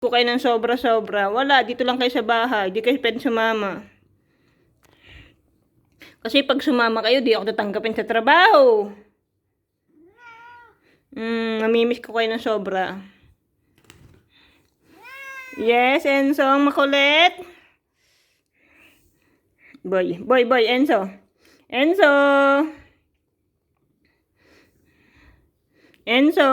ko kayo ng sobra-sobra. Wala, dito lang kayo sa bahay. Di kayo pwede sumama. Kasi pag sumama kayo, di ako tatanggapin sa trabaho. Hmm, namimiss ko kayo ng sobra. Yes, Enzo, ang makulit. Boy, boy, boy, Enzo. Enzo. Enzo.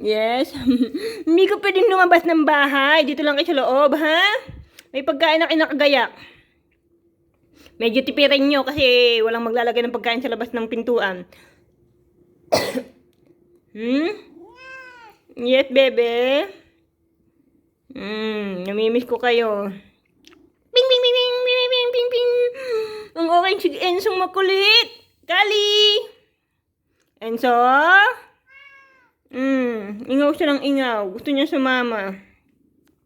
Yes. Hindi ka pwedeng lumabas ng bahay. Dito lang kayo sa loob, ha? May pagkain na kinakagayak. Medyo tipirin nyo kasi walang maglalagay ng pagkain sa labas ng pintuan. hmm? Yes, bebe. Hmm, namimiss ko kayo. Ping, ping, ping, ping, ping, ping, ping, ping. Ang orange si Ensong makulit. Kali! Enso? Hmm, ingaw siya ng ingaw. Gusto niya sumama.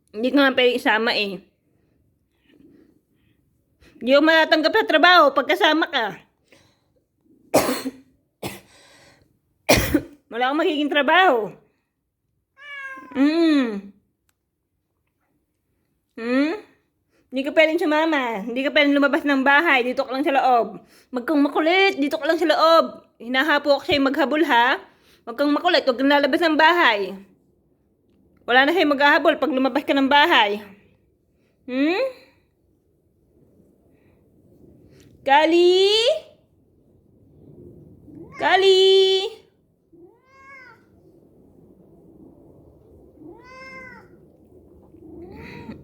Hindi ka nga pwede isama eh. Hindi ako matatanggap sa trabaho pagkasama ka. Wala akong magiging trabaho. Hmm. Hmm? Hindi ka pwedeng sumama. Hindi ka pwedeng lumabas ng bahay. Dito ka lang sa loob. Huwag kang makulit. Dito ka lang sa loob. Hinahapo ako sa'yo maghabol ha. Huwag kang makulit. Huwag kang lalabas ng bahay. Wala na sa'yo maghahabol pag lumabas ka ng bahay. Hmm? Kali? Kali?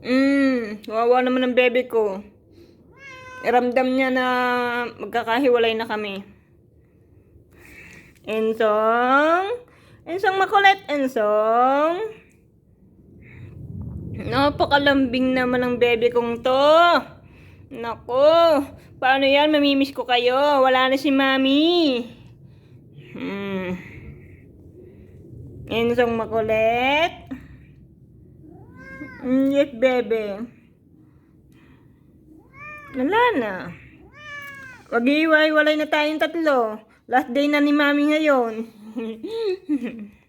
Mm, wawa naman ang bebe ko. Ramdam niya na magkakahiwalay na kami. Ensong? Ensong makulit, Ensong? Napakalambing naman ang bebe kong to. Nako, paano yan? Mamimiss ko kayo. Wala na si mami. Hmm. Ensong makulit. Mm, yes, bebe. Wala na. Wag iiwalay na tayong tatlo. Last day na ni mami ngayon.